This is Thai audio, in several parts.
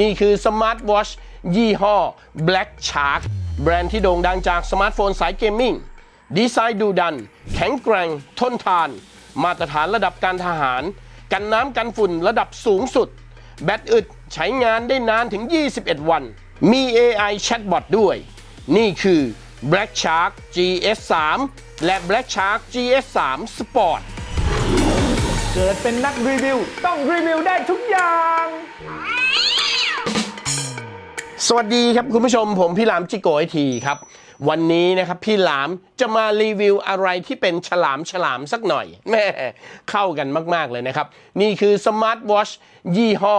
นี่คือสมาร์ทวอชยี่ห้อ Black Shark แบรนด์ที่โด่งดังจากสมาร์ทโฟนสายเกมมิ่ง ดีไซน์ดูดัน แข็งแกร่ง ทนทาน มาตรฐานระดับการทหาร กันน้ำกันฝุ่นระดับสูงสุด แบตอึดใช้งานได้นานถึง 21 วัน มี AI Chatbot ด้วย นี่คือ Black Shark GS3 และ Black Shark GS3 Sport เกิดเป็นนักรีวิว ต้องรีวิวได้ทุกอย่าง สวัสดีครับคุณผู้ชมผมพี่หลามจิโกไอทีครับ วันนี้นะครับพี่หลามจะมารีวิวอะไรที่เป็นฉลามฉลามสักหน่อยแม่เข้ากันมาก ๆ เลยนะครับ นี่คือสมาร์ทวอชยี่ห้อ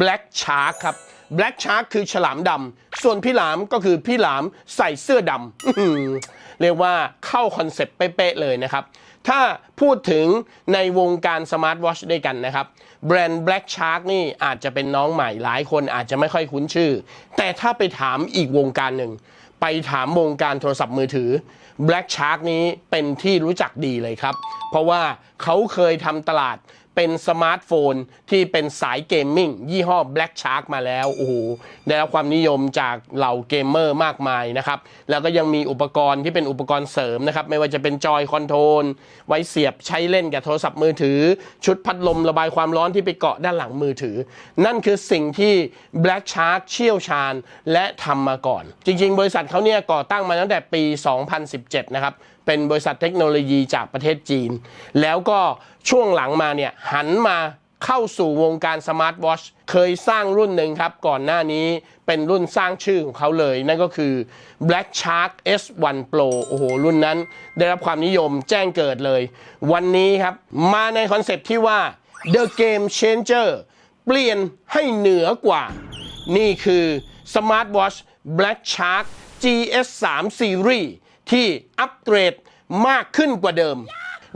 Black Shark ครับ Black Shark คือฉลามดำส่วนพี่หลามก็คือพี่หลามใส่เสื้อดำเรียกว่าเข้าคอนเซปต์เป๊ะ ๆ เลยนะครับ ถ้าพูดถึงในวงการสมาร์ทวอชด้วยกันนะครับ แบรนด์ Black Shark นี่อาจจะเป็นน้องใหม่หลายคนอาจจะไม่ค่อยคุ้นชื่อ แต่ถ้าไปถามอีกวงการหนึ่ง ไปถามวงการโทรศัพท์มือถือ Black Shark นี้เป็นที่รู้จักดีเลยครับ เพราะว่าเขาเคยทำตลาด เป็นสมาร์ทโฟนที่เป็นสายเกมมิ่งยี่ห้อ Black Shark มาแล้วโอ้โหได้รับความนิยมจากเหล่าเกมเมอร์มากมายนะครับ แล้วก็ยังมีอุปกรณ์ที่เป็นอุปกรณ์เสริมนะครับ ไม่ว่าจะเป็นจอยคอนโทรลไว้เสียบใช้เล่นกับโทรศัพท์มือถือ ชุดพัดลมระบายความร้อนที่ไปเกาะด้านหลังมือถือ นั่นคือสิ่งที่ Black Shark เชี่ยวชาญและทำมาก่อน จริง ๆ บริษัทเขาเนี่ยก่อตั้งมาตั้งแต่ปี 2017 นะครับ เป็นบริษัทเทคโนโลยีจากประเทศจีน แล้วก็ช่วงหลังมาเนี่ยหันมาเข้าสู่วงการสมาร์ทวอชเคยสร้างรุ่นหนึ่งครับ ก่อนหน้านี้เป็นรุ่นสร้างชื่อของเขาเลย นั่นก็คือ Black Shark S1 Pro โอ้โห รุ่นนั้นได้รับความนิยมแจ้งเกิดเลย วันนี้ครับ มาในคอนเซปที่ว่า The Game Changer เปลี่ยนให้เหนือกว่า นี่คือ Smart Watch Black Shark GS3 Series ที่อัปเกรดมากขึ้นกว่าเดิม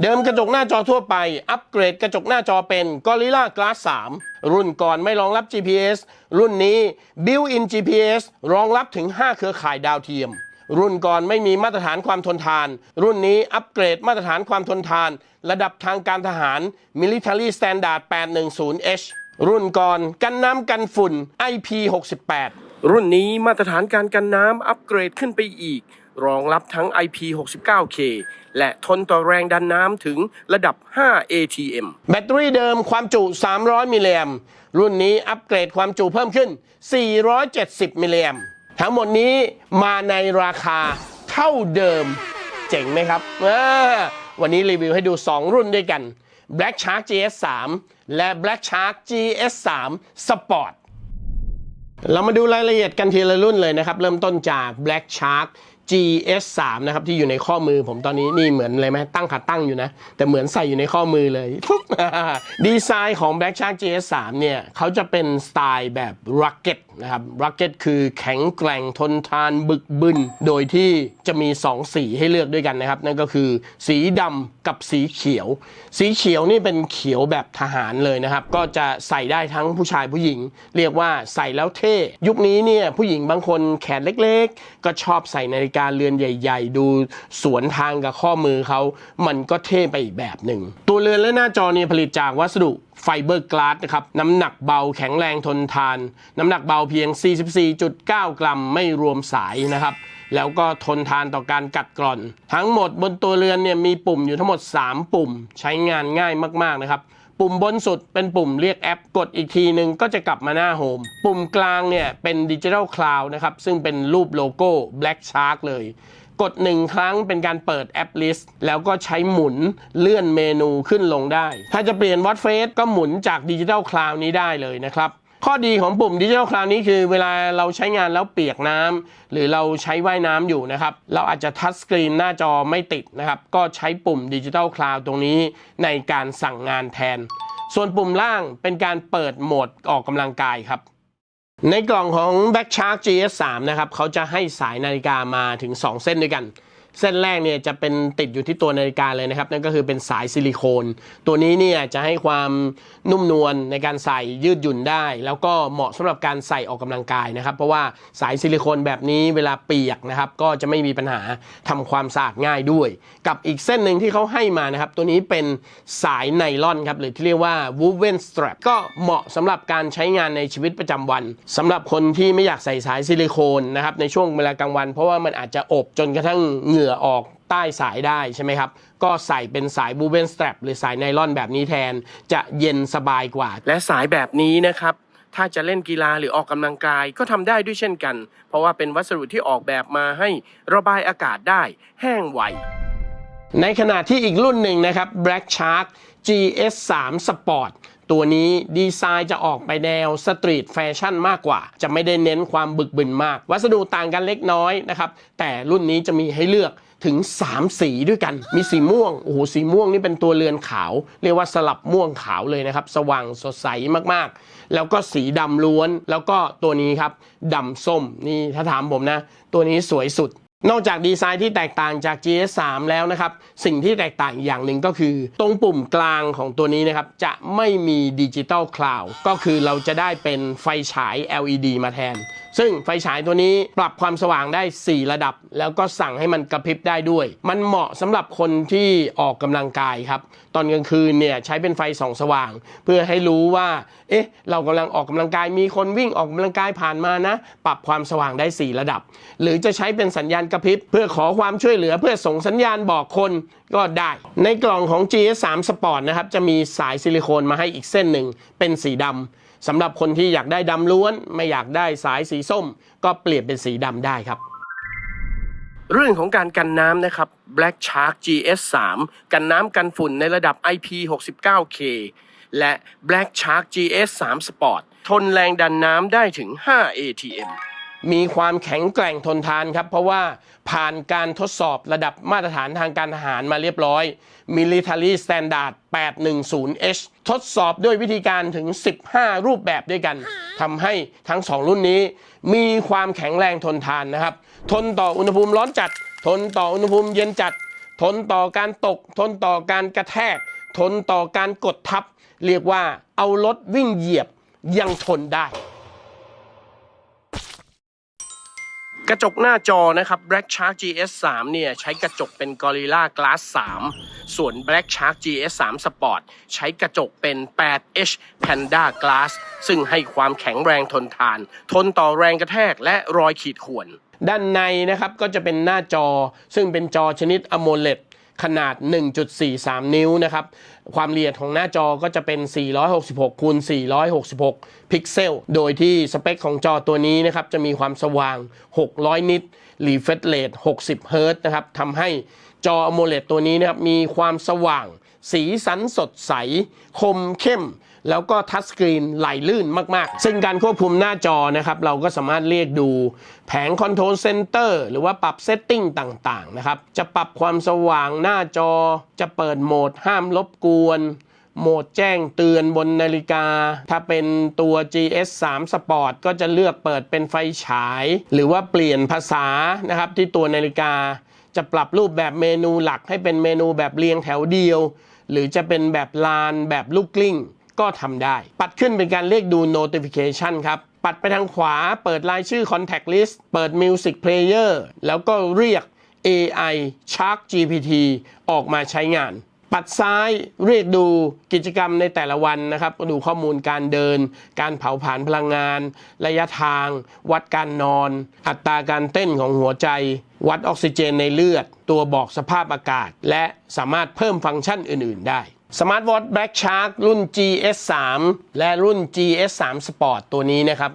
เดิมกระจกหน้าจอทั่วไป อัปเกรดกระจกหน้าจอเป็น Gorilla Glass 3 รุ่นก่อนไม่รองรับ GPS รุ่นนี้ Built-in GPS รองรับถึง 5 เครือข่ายดาวเทียม รุ่นก่อนไม่มีมาตรฐานความทนทาน รุ่นนี้อัปเกรดมาตรฐานความทนทาน ระดับทางการทหาร Military Standard 810H รุ่นก่อนกันน้ำกันฝุ่น IP68 รุ่นนี้มาตรฐานการกันน้ำอัปเกรดขึ้นไปอีก รองรับทั้ง IP69K และทนต่อแรงดันน้ำถึงระดับ 5 ATM แบตเตอรี่เดิมความจุ 300 มิลลิแอมรุ่นนี้อัปเกรดความจุเพิ่มขึ้น 470 มิลลิแอมทั้งหมดนี้มาในราคาเท่าเดิม เจ๋งไหมครับวันนี้รีวิวให้ดู 2 รุ่นด้วยกัน Black Shark GS3 และ Black Shark GS3 Sport เรามาดูรายละเอียดกันทีละรุ่นเลยนะครับ เริ่มต้นจาก Black Shark GS3 นะครับที่อยู่ในข้อมือผมตอนนี้นี่เหมือนเลยไหมตั้งขาตั้งอยู่นะ แต่เหมือนใส่อยู่ในข้อมือเลย ดีไซน์ของ Black Shark GS3 เนี่ยเขาจะเป็นสไตล์แบบ Rocket นะครับ Rocket คือแข็งแกร่งทนทานบึกบึน โดยที่จะมี 2 สีให้เลือกด้วยกันนะครับ นั่นก็คือสีดำกับสีเขียว สีเขียวนี่เป็นเขียวแบบทหารเลยนะครับ ก็จะใส่ได้ทั้งผู้ชายผู้หญิง เรียกว่าใส่แล้วเท่ ยุคนี้เนี่ยผู้หญิงบางคนแขนเล็กๆ ก็ชอบใส่นาฬิกาเรือนใหญ่ ๆ ดูสวนทางกับข้อมือเขา มันก็เท่ไปอีกแบบหนึ่ง ตัวเรือนและหน้าจอเนี่ยผลิตจากวัสดุ ไฟเบอร์กลาสนะครับน้ำหนักเบาแข็งแรงทนทาน น้ำหนักเบาเพียง 44.9 กรัมไม่รวมสายนะครับ แล้วก็ทนทานต่อการกัดกร่อน ทั้งหมดบนตัวเรือนเนี่ยมีปุ่มอยู่ทั้งหมด 3 ปุ่ม ใช้งานง่ายมากๆนะครับปุ่มบนสุดเป็นปุ่มเรียกแอปกดอีกทีหนึ่งก็จะกลับมาหน้าโฮมปุ่มกลางเนี่ยเป็นดิจิทัลคลาวด์นะครับ ซึ่งเป็นรูปโลโก้ Black Shark เลย กดหนึ่งครั้งเป็นการเปิดแอปลิสต์แล้วก็ใช้หมุนเลื่อนเมนูขึ้นลงได้ ถ้าจะเปลี่ยนวัดเฟสก็หมุนจากดิจิทัลคลาวนี้ได้เลยนะครับข้อดีของปุ่มดิจิทัลคลาวนี้คือเวลาเราใช้งานแล้วเปียกน้ำหรือเราใช้ว่ายน้ำอยู่นะครับ เราอาจจะทัชสกรีนหน้าจอไม่ติดนะครับ ก็ใช้ปุ่มดิจิทัลคลาวตรงนี้ในการสั่งงานแทน ส่วนปุ่มล่างเป็นการเปิดโหมดออกกำลังกายครับ ในกล่องของ Backshark GS3 นะครับเขาจะให้สายนาฬิกามาถึง 2 เส้นด้วยกัน เส้นแรกเนี่ยจะเป็นติดอยู่ที่ตัวนาฬิกาเลยนะครับ นั่นก็คือเป็นสายซิลิโคน ตัวนี้เนี่ยจะให้ความนุ่มนวลในการใส่ยืดหยุ่นได้ แล้วก็เหมาะสำหรับการใส่ออกกำลังกายนะครับ เพราะว่าสายซิลิโคนแบบนี้เวลาเปียกนะครับ ก็จะไม่มีปัญหาทำความสะอาดง่ายด้วย กับอีกเส้นหนึ่งที่เขาให้มานะครับ ตัวนี้เป็นสายไนลอนครับหรือที่เรียกว่า woven strap ก็เหมาะสำหรับการใช้งานในชีวิตประจำวันสำหรับคนที่ไม่อยากใส่สายซิลิโคนนะครับในช่วงเวลากลางวัน เพราะว่ามันอาจจะอบจนกระทั่งเหงื่อออกใต้สายได้ใช่ไหมครับ ก็ใส่เป็นสาย woven strap หรือสายไนลอนแบบนี้แทนจะเย็นสบายกว่า และสายแบบนี้นะครับ ถ้าจะเล่นกีฬาหรือออกกำลังกายก็ทำได้ด้วยเช่นกัน เพราะว่าเป็นวัสดุที่ออกแบบมาให้ระบายอากาศได้ แห้งไวในขณะที่อีกรุ่นหนึ่งนะครับ Black Shark GS 3 Sport ตัวนี้ดีไซน์จะออกไปแนวสตรีทแฟชั่นมากกว่า จะไม่ได้เน้นความบึกบึนมาก วัสดุต่างกันเล็กน้อยนะครับแต่รุ่นนี้จะมีให้เลือกถึง 3 สีด้วยกัน มีสีม่วง โอ้โห สีม่วงนี่เป็นตัวเรือนขาว เรียกว่าสลับม่วงขาวเลยนะครับ สว่างสดใสมากๆ แล้วก็สีดำล้วน แล้วก็ตัวนี้ครับดำส้ม นี่ถ้าถามผมนะ ตัวนี้สวยสุด นอกจากดีไซน์ที่แตกต่างจาก GS3 แล้วนะครับ สิ่งที่แตกต่างอย่างหนึ่งก็คือ ตรงปุ่มกลางของตัวนี้นะครับ จะไม่มีดิจิตอลคลาวก็คือเราจะได้เป็นไฟฉาย LED มาแทน ซึ่งไฟฉายตัวนี้ปรับความสว่างได้ 4 ระดับ แล้วก็สั่งให้มันกระพริบได้ด้วย มันเหมาะสำหรับคนที่ออกกำลังกายครับ ตอนกลางคืนเนี่ยใช้เป็นไฟส่องสว่าง เพื่อให้รู้ว่า เอ๊ะ เรากำลังออกกำลังกาย มีคนวิ่งออกกำลังกายผ่านมานะ ปรับความสว่างได้ 4 ระดับ หรือจะใช้เป็นสัญญาณกระพริบเพื่อขอความช่วยเหลือเพื่อส่งสัญญาณบอกคนก็ได้ ในกล่องของ GS3 Sport นะครับจะมีสายซิลิโคนมาให้อีกเส้นหนึ่งเป็นสีดำ สำหรับคนที่อยากได้ดำล้วน ไม่อยากได้สายสีส้ม ก็เปลี่ยนเป็นสีดำได้ครับ เรื่องของการกันน้ำนะครับ Black Shark GS 3กันน้ำกันฝุ่นในระดับ IP69K และ Black Shark GS 3 Sport ทนแรงดันน้ำได้ถึง 5 ATM มีความแข็งแกร่งทนทานครับ เพราะว่าผ่านการทดสอบระดับมาตรฐานทางการทหารมาเรียบร้อย Military Standard 810H ทดสอบด้วยวิธีการถึง 15 รูปแบบด้วยกันทำให้ทั้ง 2 รุ่นนี้ มีความแข็งแรงทนทานนะครับ ทนต่ออุณหภูมิร้อนจัด ทนต่ออุณหภูมิเย็นจัด ทนต่อการตก ทนต่อการกระแทก ทนต่อการกดทับ เรียกว่าเอารถวิ่งเหยียบยังทนได้ กระจกหน้าจอนะครับ Black Shark GS 3เนี่ยใช้กระจกเป็น Gorilla Glass 3 ส่วน Black Shark GS 3 Sport ใช้กระจกเป็น 8H Panda Glass ซึ่งให้ความแข็งแรงทนทาน ทนต่อแรงกระแทกและรอยขีดข่วน ด้านในนะครับก็จะเป็นหน้าจอซึ่งเป็นจอชนิด AMOLED ขนาด 1.43 นิ้วนะครับ ความละเอียดของหน้าจอก็จะเป็น 466คูณ466 พิกเซล โดยที่สเปคของจอตัวนี้นะครับ จะมีความสว่าง 600 นิตรีเฟรชเรท60 เฮิรต์นะครับทำให้จอ AMOLED ตัวนี้นะครับ มีความสว่าง สีสันสดใส คมเข้ม แล้วก็ทัชสกรีนไหลลื่นมาก ๆ ซึ่งการควบคุมหน้าจอนะครับ เราก็สามารถเรียกดูแผงคอนโทรลเซนเตอร์หรือว่าปรับเซตติ้งต่าง ๆ นะครับ จะปรับความสว่างหน้าจอ จะเปิดโหมดห้ามรบกวนโหมดแจ้งเตือนบนนาฬิกา ถ้าเป็นตัว GS 3 Sport ก็จะเลือกเปิดเป็นไฟฉาย หรือว่าเปลี่ยนภาษานะครับที่ตัวนาฬิกา จะปรับรูปแบบเมนูหลักให้เป็นเมนูแบบเรียงแถวเดียว หรือจะเป็นแบบลานแบบลูกกลิ้ง ก็ทำได้ ปัดขึ้นเป็นการเรียกดู notification ครับ ปัดไปทางขวาเปิดรายชื่อ contact list เปิด music player แล้วก็เรียก AI Shark GPT ออกมาใช้งาน ปัดซ้ายเรียกดูกิจกรรมในแต่ละวันนะครับ ดูข้อมูลการเดิน การเผาผลาญพลังงาน ระยะทาง วัดการนอน อัตราการเต้นของหัวใจ วัดออกซิเจนในเลือด ตัวบอกสภาพอากาศ และสามารถเพิ่มฟังก์ชันอื่น ๆ ได้ สมาร์ทวอท Black Shark รุ่น GS3 และรุ่น GS3 Sport ตัวนี้นะครับ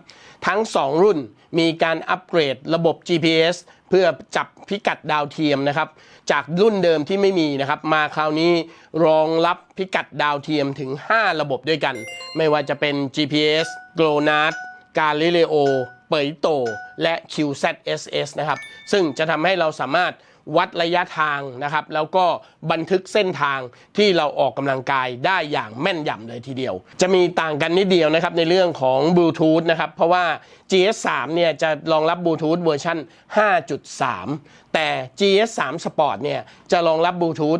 ทั้ง 2 รุ่นมีการอัปเกรดระบบ GPS เพื่อจับพิกัดดาวเทียมนะครับ จากรุ่นเดิมที่ไม่มีนะครับ มาคราวนี้รองรับพิกัดดาวเทียมถึง 5 ระบบด้วยกัน ไม่ว่าจะเป็น GPS GLONASS Galileo เปยโต และ QZSS นะครับ ซึ่งจะทำให้เราสามารถ วัดระยะทางนะครับ แล้วก็บันทึกเส้นทางที่เราออกกำลังกายได้อย่างแม่นยำเลยทีเดียว จะมีต่างกันนิดเดียวนะครับในเรื่องของบลูทูธนะครับเพราะว่า GS3 เนี่ยจะรองรับบลูทูธเวอร์ชัน5.3 แต่ GS 3 Sport เนี่ยจะรองรับบลูทูธ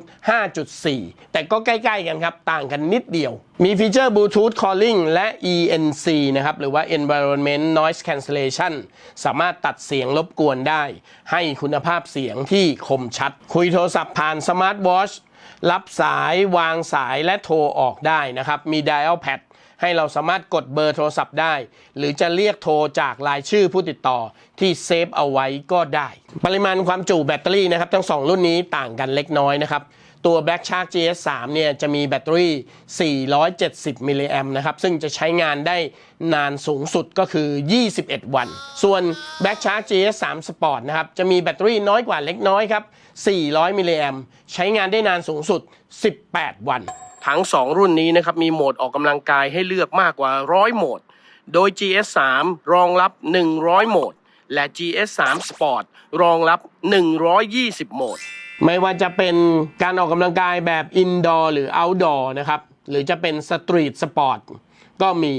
5.4 แต่ก็ใกล้ๆกันครับ ต่างกันนิดเดียว มีฟีเจอร์ Bluetooth Calling และ ENC นะครับ หรือว่า Environment Noise Cancellation สามารถตัดเสียงรบกวนได้ ให้คุณภาพเสียงที่คมชัด คุยโทรศัพท์ผ่านสมาร์ทวอชรับสายวางสายและโทรออกได้นะครับ มี Dial Pad ให้เราสามารถกดเบอร์โทรศัพท์ได้ หรือจะเรียกโทรจากรายชื่อผู้ติดต่อที่เซฟเอาไว้ก็ได้ ปริมาณความจุแบตเตอรี่นะครับทั้ง 2 รุ่นนี้ต่างกันเล็กน้อยนะครับตัว Black Shark GS3 เนี่ยจะมีแบตเตอรี่ 470 มิลลิแอมนะครับ ซึ่งจะใช้งานได้นานสูงสุดก็คือ 21 วัน ส่วน Black Shark GS3 Sport นะครับ จะมีแบตเตอรี่น้อยกว่าเล็กน้อยครับ 400 มิลลิแอมใช้งานได้นานสูงสุด 18 วัน ทั้ง 2 รุ่นนี้นะครับมีโหมดออกกำลังกายให้เลือกมากกว่า 100 โหมด โดย GS3 รองรับ 100 โหมด และ GS3 Sport รองรับ 120 โหมด ไม่ว่าจะเป็นการออกกำลังกายแบบ indoor หรือ outdoor นะครับ หรือจะเป็น street sport ก็มี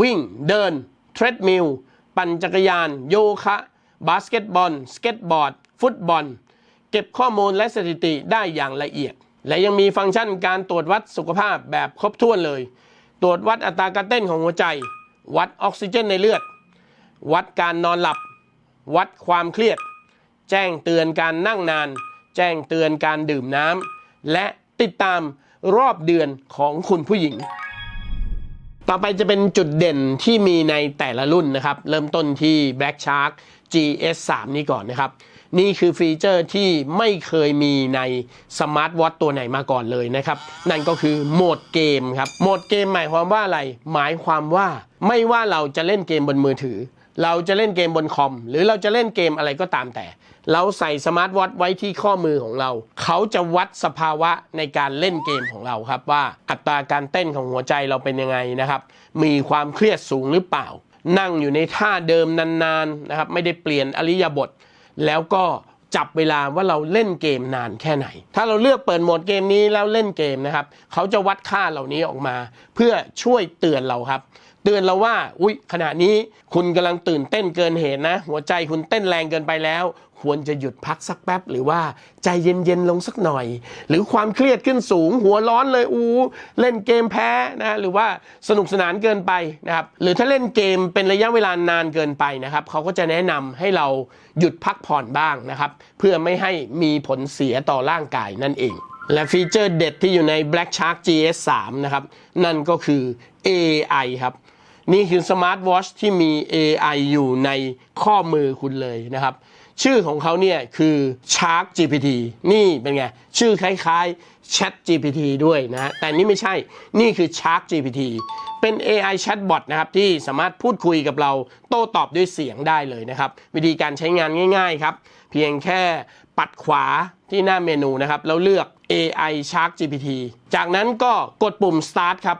วิ่งเดิน เทรดมิล ปั่นจักรยาน โยคะ บาสเกตบอล สเก็ตบอร์ด ฟุตบอล เก็บข้อมูลและสถิติได้อย่างละเอียด และยังมีฟังก์ชันการตรวจวัดสุขภาพแบบครบถ้วนเลย ตรวจวัดอัตราการเต้นของหัวใจ วัดออกซิเจนในเลือด วัดการนอนหลับ วัดความเครียด แจ้งเตือนการนั่งนาน แจ้งเตือนการดื่มน้ำ และติดตามรอบเดือนของคุณผู้หญิง ต่อไปจะเป็นจุดเด่นที่มีในแต่ละรุ่นนะครับ เริ่มต้นที่ Black Shark GS3 นี้ก่อนนะครับ นี่คือฟีเจอร์ที่ไม่เคยมีในสมาร์ทวอทตัวไหนมาก่อนเลยนะครับ นั่นก็คือโหมดเกมครับ โหมดเกมหมายความว่าอะไร หมายความว่าไม่ว่าเราจะเล่นเกมบนมือถือ เราจะเล่นเกมบนคอม หรือเราจะเล่นเกมอะไรก็ตามแต่ เราใส่สมาร์ทวอทไว้ที่ข้อมือของเรา เขาจะวัดสภาวะในการเล่นเกมของเราครับว่าอัตราการเต้นของหัวใจเราเป็นยังไงนะครับ มีความเครียดสูงหรือเปล่า นั่งอยู่ในท่าเดิมนานๆนะครับ ไม่ได้เปลี่ยนอริยบท แล้วก็จับเวลาว่าเราเล่นเกมนานแค่ไหน ถ้าเราเลือกเปิดโหมดเกมนี้แล้วเล่นเกมนะครับ เขาจะวัดค่าเหล่านี้ออกมา เพื่อช่วยเตือนเราครับ เตือนเราว่า อุ๊ย ขณะนี้คุณกำลังตื่นเต้นเกินเหตุนะ หัวใจคุณเต้นแรงเกินไปแล้ว ควรจะหยุดพักสักแป๊บ หรือว่าใจเย็นๆลงสักหน่อย หรือความเครียดขึ้นสูง หัวร้อนเลยอูเล่นเกมแพ้นะหรือว่าสนุกสนานเกินไปนะครับหรือถ้าเล่นเกมเป็นระยะเวลานานเกินไปนะครับเขาก็จะแนะนำให้เราหยุดพักผ่อนบ้างนะครับ เพื่อไม่ให้มีผลเสียต่อร่างกายนั่นเอง และฟีเจอร์เด็ดที่อยู่ใน Black Shark GS3 นะครับนั่นก็คือ AI ครับนี่คือสมาร์ทวอชที่มี AI อยู่ในข้อมือคุณเลยนะครับ ชื่อของเขาเนี่ยคือ Shark GPT นี่เป็นไง ชื่อคล้ายๆ Chat GPT ด้วยนะ แต่นี่ไม่ใช่นี่คือ Shark GPT เป็น AI chatbot นะครับ ที่สามารถพูดคุยกับเราโต้ตอบด้วยเสียงได้เลยนะครับ วิธีการใช้งานง่าย ๆ ครับ เพียงแค่ปัดขวาที่หน้าเมนูนะครับ แล้วเลือก AI Shark GPT จากนั้นก็กดปุ่ม start ครับ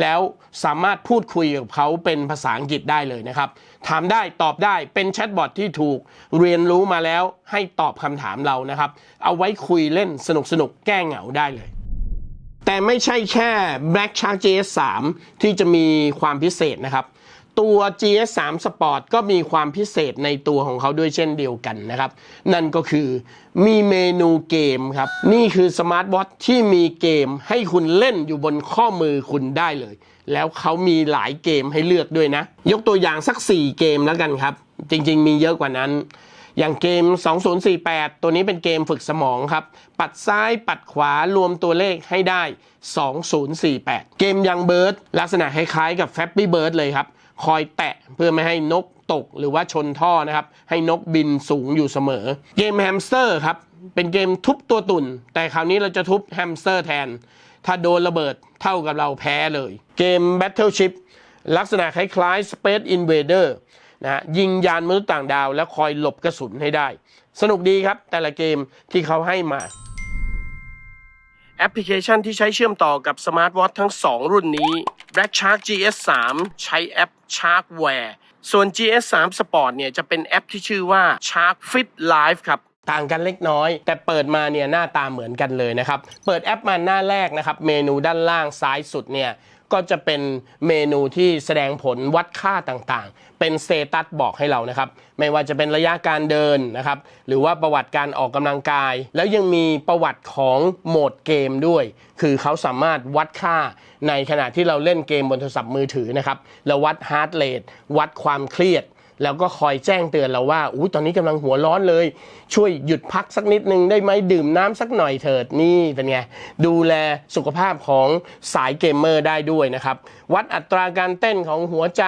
แล้วสามารถพูดคุยกับเขาเป็นภาษาอังกฤษได้เลยนะครับ ถามได้ตอบได้เป็นแชทบอทที่ถูกเรียนรู้มาแล้วให้ตอบคำถามเรานะครับ เอาไว้คุยเล่นสนุกสนุกแก้เหงาได้เลย แต่ไม่ใช่แค่ Black Shark JS 3ที่จะมีความพิเศษนะครับ ตัว GS3 Sport ก็มีความพิเศษในตัวของเขาด้วยเช่นเดียวกันนะครับ นั่นก็คือมีเมนูเกมครับ นี่คือสมาร์ทวอทที่มีเกมให้คุณเล่นอยู่บนข้อมือคุณได้เลย แล้วเขามีหลายเกมให้เลือกด้วยนะ ยกตัวอย่างสัก 4 เกมแล้วกันครับ จริง ๆ มีเยอะกว่านั้น อย่างเกม 2048 ตัวนี้เป็นเกมฝึกสมองครับ ปัดซ้ายปัดขวารวมตัวเลขให้ได้ 2048 เกมยังเบิร์ดลักษณะคล้ายๆกับ f ฟ p ปี้เบิร์ดเลยครับ คอยแตะเพื่อไม่ให้นกตกหรือว่าชนท่อนะครับ ให้นกบินสูงอยู่เสมอ เกมแฮมสเตอร์ครับ เป็นเกมทุบตัวตุ่น แต่คราวนี้เราจะทุบแฮมสเตอร์แทน ถ้าโดนระเบิดเท่ากับเราแพ้เลย เกม Battleship ลักษณะคล้ายๆ Space Invader นะฮะยิงยานมนุษย์ต่างดาว แล้วคอยหลบกระสุนให้ได้ สนุกดีครับแต่ละเกมที่เขาให้มา แอปพลิเคชันที่ใช้เชื่อมต่อกับสมาร์ทวอททั้ง 2 รุ่นนี้ Black Shark GS3 ใช้แอป Sharkware ส่วน GS3 Sport เนี่ยจะเป็นแอปที่ชื่อว่า Shark Fit Live ครับต่างกันเล็กน้อย แต่เปิดมาเนี่ยหน้าตาเหมือนกันเลยนะครับ เปิดแอปมาหน้าแรกนะครับ เมนูด้านล่างซ้ายสุดเนี่ย ก็จะเป็นเมนูที่แสดงผลวัดค่าต่างๆ เป็นสเตตัสบอกให้เรานะครับ ไม่ว่าจะเป็นระยะการเดินนะครับ หรือว่าประวัติการออกกำลังกาย แล้วยังมีประวัติของโหมดเกมด้วย คือเขาสามารถวัดค่าในขณะที่เราเล่นเกมบนโทรศัพท์มือถือนะครับ แล้ววัดฮาร์ดเรทวัดความเครียด แล้วก็คอยแจ้งเตือนเราว่าอู้ตอนนี้กำลังหัวร้อนเลย ช่วยหยุดพักสักนิดนึงได้ไหมดื่มน้ำสักหน่อยเถิดนี่เป็นไง ดูแลสุขภาพของสายเกมเมอร์ได้ด้วยนะครับ วัดอัตราการเต้นของหัวใจ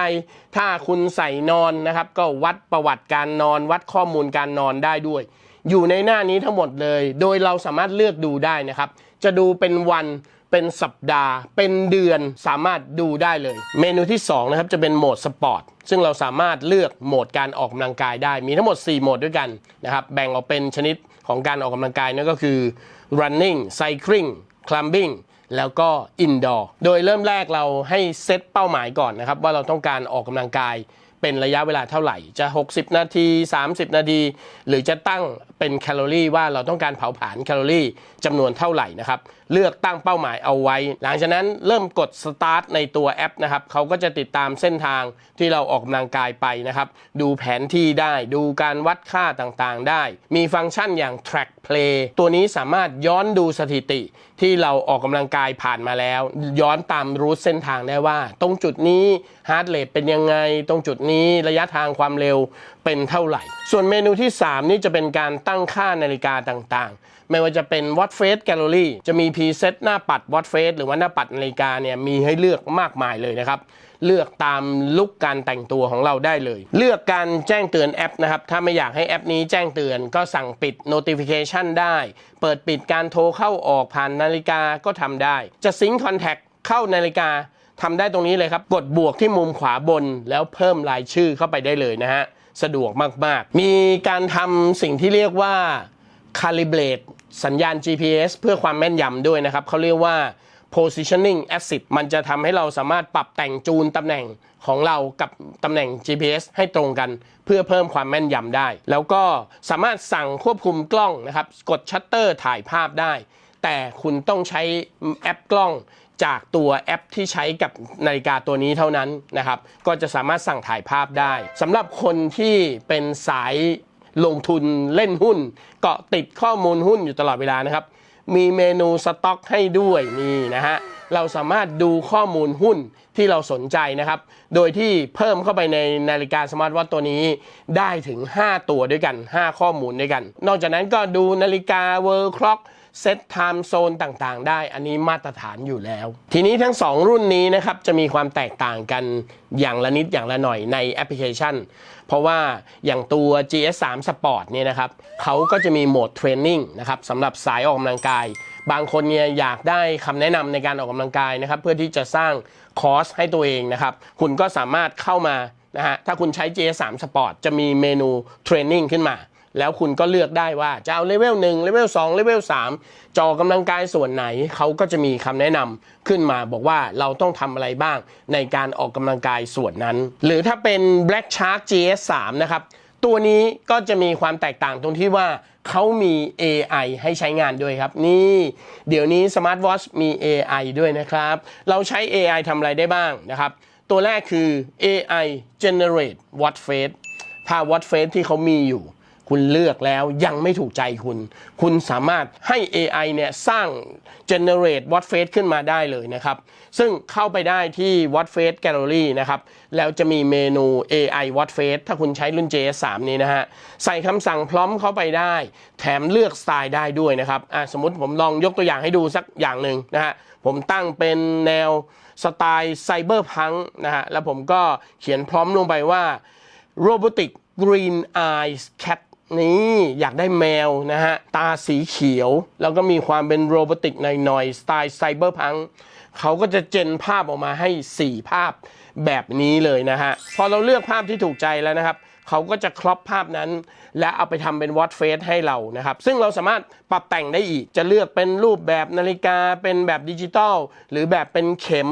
ถ้าคุณใส่นอนนะครับ ก็วัดประวัติการนอน วัดข้อมูลการนอนได้ด้วย อยู่ในหน้านี้ทั้งหมดเลย โดยเราสามารถเลือกดูได้นะครับ จะดูเป็นวัน เป็นสัปดาห์ เป็นเดือนสามารถดูได้เลย เมนูที่ 2 นะครับ จะเป็นโหมดสปอร์ตซึ่งเราสามารถเลือกโหมดการออกกำลังกายได้มีทั้งหมด 4 โหมดด้วยกันนะครับแบ่งออกเป็นชนิดของการออกกำลังกายนั่นก็คือ running cycling climbing แล้วก็ indoor โดยเริ่มแรกเราให้เซตเป้าหมายก่อนนะครับ ว่าเราต้องการออกกำลังกายเป็นระยะเวลาเท่าไหร่ จะ 60 นาที 30 นาที หรือจะตั้ง เป็นแคลอรี่ว่าเราต้องการเผาผลาญแคลอรี่จำนวนเท่าไหร่นะครับเลือกตั้งเป้าหมายเอาไว้ หลังจากนั้นเริ่มกด start ในตัวแอปนะครับเขาก็จะติดตามเส้นทางที่เราออกกำลังกายไปนะครับ ดูแผนที่ได้ดูการวัดค่าต่างๆ ได้ มีฟังก์ชันอย่าง track play ตัวนี้สามารถย้อนดูสถิติที่เราออกกำลังกายผ่านมาแล้ว ย้อนตามรูทเส้นทางได้ว่า ตรงจุดนี้ฮาร์ดเรทเป็นยังไง ตรงจุดนี้ระยะทางความเร็วเป็นเท่าไหร่ ส่วนเมนูที่ 3 นี่จะเป็นการตั้งค่านาฬิกาต่างๆ ไม่ว่าจะเป็นวัดเฟสแกลเลอรี่จะมีพรีเซตหน้าปัดวัดเฟสหรือว่าหน้าปัดนาฬิกาเนี่ยมีให้เลือกมากมายเลยนะครับเลือกตามลุกการแต่งตัวของเราได้เลย เลือกการแจ้งเตือนแอปนะครับ ถ้าไม่อยากให้แอปนี้แจ้งเตือนก็สั่งปิด notification ได้ เปิดปิดการโทรเข้าออกผ่านนาฬิกาก็ทำได้ จะซิงค์คอนแทคเข้านาฬิกาทำได้ตรงนี้เลยครับ กดบวกที่มุมขวาบนแล้วเพิ่มรายชื่อเข้าไปได้เลยนะฮะ สะดวกมาก ๆ มีการทำสิ่งที่เรียกว่า calibrate สัญญาณ GPS เพื่อความแม่นยำด้วยนะครับเขาเรียกว่า positioning asset มันจะทำให้เราสามารถปรับแต่งจูนตำแหน่งของเรากับตำแหน่ง GPS ให้ตรงกัน เพื่อเพิ่มความแม่นยำได้ แล้วก็สามารถสั่งควบคุมกล้องนะครับ กดชัตเตอร์ถ่ายภาพได้ แต่คุณต้องใช้แอปกล้อง จากตัวแอปที่ใช้กับนาฬิกาตัวนี้เท่านั้นนะครับ ก็จะสามารถสั่งถ่ายภาพได้สำหรับคนที่เป็นสายลงทุนเล่นหุ้น เกาะติดข้อมูลหุ้นอยู่ตลอดเวลานะครับ มีเมนูสต็อกให้ด้วยนี่นะฮะเราสามารถดูข้อมูลหุ้นที่เราสนใจนะครับ โดยที่เพิ่มเข้าไปในนาฬิกาสมาร์ทวอทตัวนี้ได้ถึง 5 ตัวด้วยกัน 5 ข้อมูลด้วยกัน นอกจากนั้นก็ดูนาฬิกาเวิร์คล็อก เซตไทม์โซนต่างๆ ได้อันนี้มาตรฐานอยู่แล้ว ทีนี้ทั้ง 2 รุ่นนี้นะครับ จะมีความแตกต่างกันอย่างละนิดอย่างละหน่อยในแอปพลิเคชัน เพราะว่าอย่างตัว GS3 Sport เนี่ยนะครับเขาก็จะมีโหมดเทรนนิ่งนะครับสำหรับสายออกกำลังกาย บางคนเนี่ยอยากได้คำแนะนำในการออกกำลังกายนะครับเพื่อที่จะสร้างคอร์สให้ตัวเองนะครับคุณก็สามารถเข้ามานะฮะถ้าคุณใช้ GS3 Sport จะมีเมนูเทรนนิ่งขึ้นมา แล้วคุณก็เลือกได้ว่าจะเอาเลเวล1เลเวล2เลเวล3จอกำลังกายส่วนไหนเขาก็จะมีคำแนะนำขึ้นมาบอกว่าเราต้องทำอะไรบ้างในการออกกำลังกายส่วนนั้น หรือถ้าเป็น Black Shark GS3 นะครับตัวนี้ก็จะมีความแตกต่างตรงที่ว่าเขามี AI ให้ใช้งานด้วยครับ นี่ เดี๋ยวนี้ Smart Watch มี AI ด้วยนะครับ เราใช้ AI ทำอะไรได้บ้างนะครับ ตัวแรกคือ AI generate watch face ถ้า watch face ที่เขามีอยู่ คุณเลือกแล้วยังไม่ถูกใจคุณ คุณสามารถให้ AI เนี่ยสร้าง generate what face ขึ้นมาได้เลยนะครับ ซึ่งเข้าไปได้ที่ what face gallery นะครับ แล้วจะมีเมนู AI what face ถ้าคุณใช้รุ่น JS3 นี้นะฮะ ใส่คำสั่งพร้อมเข้าไปได้ แถมเลือกสไตล์ได้ด้วยนะครับอะสมมติผมลองยกตัวอย่างให้ดูสักอย่างหนึ่งนะฮะ ผมตั้งเป็นแนวสไตล์ไซเบอร์พังนะฮะ แล้วผมก็เขียนพร้อมลงไปว่า robotic green eyes cat นี่อยากได้แมวนะฮะ ตาสีเขียว แล้วก็มีความเป็นโรบอติกหน่อยๆ สไตล์ไซเบอร์พังเขาก็จะเจนภาพออกมาให้ 4 ภาพแบบนี้เลยนะฮะ พอเราเลือกภาพที่ถูกใจแล้วนะครับ เขาก็จะครอปภาพนั้น และเอาไปทำเป็นวอตเฟสให้เรานะครับ ซึ่งเราสามารถปรับแต่งได้อีก จะเลือกเป็นรูปแบบนาฬิกา เป็นแบบดิจิตอลหรือแบบเป็นเข็ม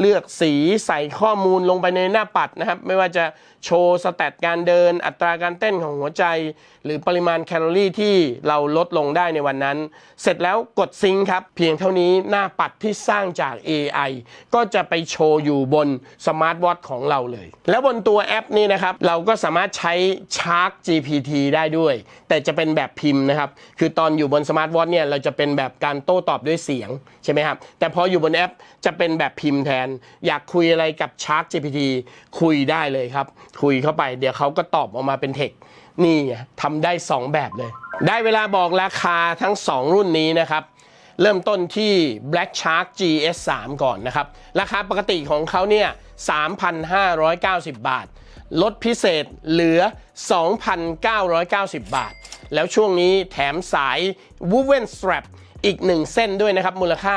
เลือกสีใส่ข้อมูลลงไปในหน้าปัดนะครับ ไม่ว่าจะโชว์สแตทการเดิน อัตราการเต้นของหัวใจ หรือปริมาณแคลอรี่ที่เราลดลงได้ในวันนั้น เสร็จแล้วกดซิงค์ครับ เพียงเท่านี้หน้าปัดที่สร้างจาก AI ก็จะไปโชว์อยู่บนสมาร์ทวอทของเราเลย แล้วบนตัวแอปนี้นะครับ เราก็สามารถใช้ Shark GPT ได้ด้วย แต่จะเป็นแบบพิมพ์นะครับ คือตอนอยู่บนสมาร์ทวอทเนี่ยเราจะเป็นแบบการโต้ตอบด้วยเสียงใช่ไหมครับ แต่พออยู่บนแอปจะเป็นแบบพิมพ์แทน อยากคุยอะไรกับ Shark GPT คุยได้เลยครับ คุยเข้าไป เดี๋ยวเขาก็ตอบออกมาเป็นเทคนี่ทำได้ 2 แบบเลย ได้เวลาบอกราคาทั้ง 2 รุ่นนี้นะครับเริ่มต้นที่ Black Shark GS 3 ก่อนนะครับ ราคาปกติของเขาเนี่ย 3,590 บาท ลดพิเศษเหลือ 2,990 บาท แล้วช่วงนี้แถมสาย Woven Strap อีก 1 เส้นด้วยนะครับ มูลค่า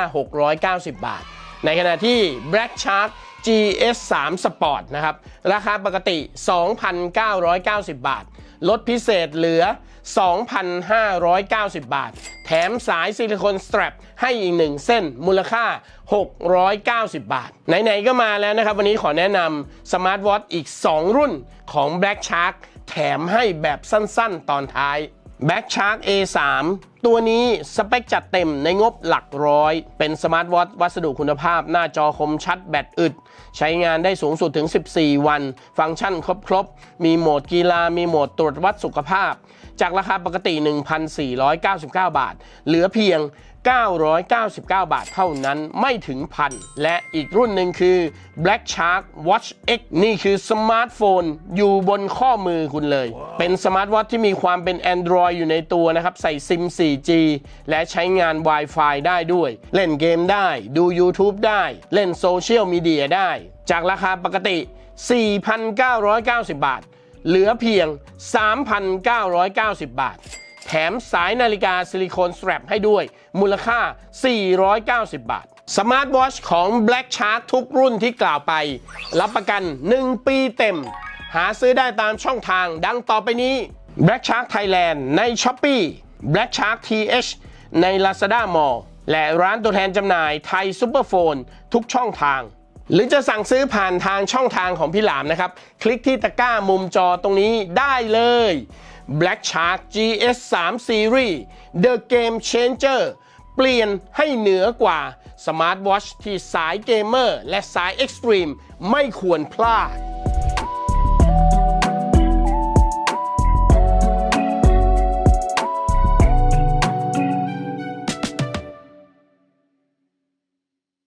690 บาท ในขณะที่ Black Shark GS 3 Sport นะครับ ราคาปกติ 2,990 บาท ลดพิเศษเหลือ 2,590 บาท แถมสายซิลิโคนสแตรปให้อีกหนึ่งเส้น มูลค่า690 บาท ไหน ๆ ก็มาแล้วนะครับ วันนี้ขอแนะนำสมาร์ทวอทอีก 2 รุ่นของ Black Shark แถมให้แบบสั้นๆ ตอนท้าย Black Shark A3 ตัวนี้สเปคจัดเต็มในงบหลักร้อย เป็นสมาร์ทวอทวัสดุคุณภาพ หน้าจอคมชัดแบตอึด ใช้งานได้สูงสุดถึง 14 วัน ฟังก์ชันครบๆมีโหมดกีฬา มีโหมดตรวจวัดสุขภาพ จากราคาปกติ 1,499 บาท เหลือเพียง 999 บาทเท่านั้นไม่ถึงพัน และอีกรุ่นหนึ่งคือ Black Shark Watch X นี่คือสมาร์ทโฟนอยู่บนข้อมือคุณเลยเป็นสมาร์ทวอทที่มีความเป็น Android อยู่ในตัวนะครับ ใส่ซิม 4G และใช้งาน Wi-Fi ได้ด้วย เล่นเกมได้ ดู YouTube ได้ เล่นโซเชียลมีเดียได้ จากราคาปกติ 4,990 บาท เหลือเพียง 3,990 บาท แถมสายนาฬิกาซิลิโคนสแตรปให้ด้วย มูลค่า 490 บาท สมาร์ทวอชของ Black Shark ทุกรุ่นที่กล่าวไป รับประกัน 1 ปีเต็ม หาซื้อได้ตามช่องทางดังต่อไปนี้ Black Shark Thailand ใน Shopee Black Shark TH ใน Lazada Mall และร้านตัวแทนจำหน่ายไทยซูเปอร์โฟนทุกช่องทาง หรือจะสั่งซื้อผ่านทางช่องทางของพี่หลามนะครับ คลิกที่ตะกร้ามุมจอตรงนี้ได้เลย Black Shark GS 3 Series The Game Changer เปลี่ยนให้เหนือกว่าสมาร์ทวอชที่สายเกมเมอร์และสายเอ็กซ์ตรีมไม่ควรพลาด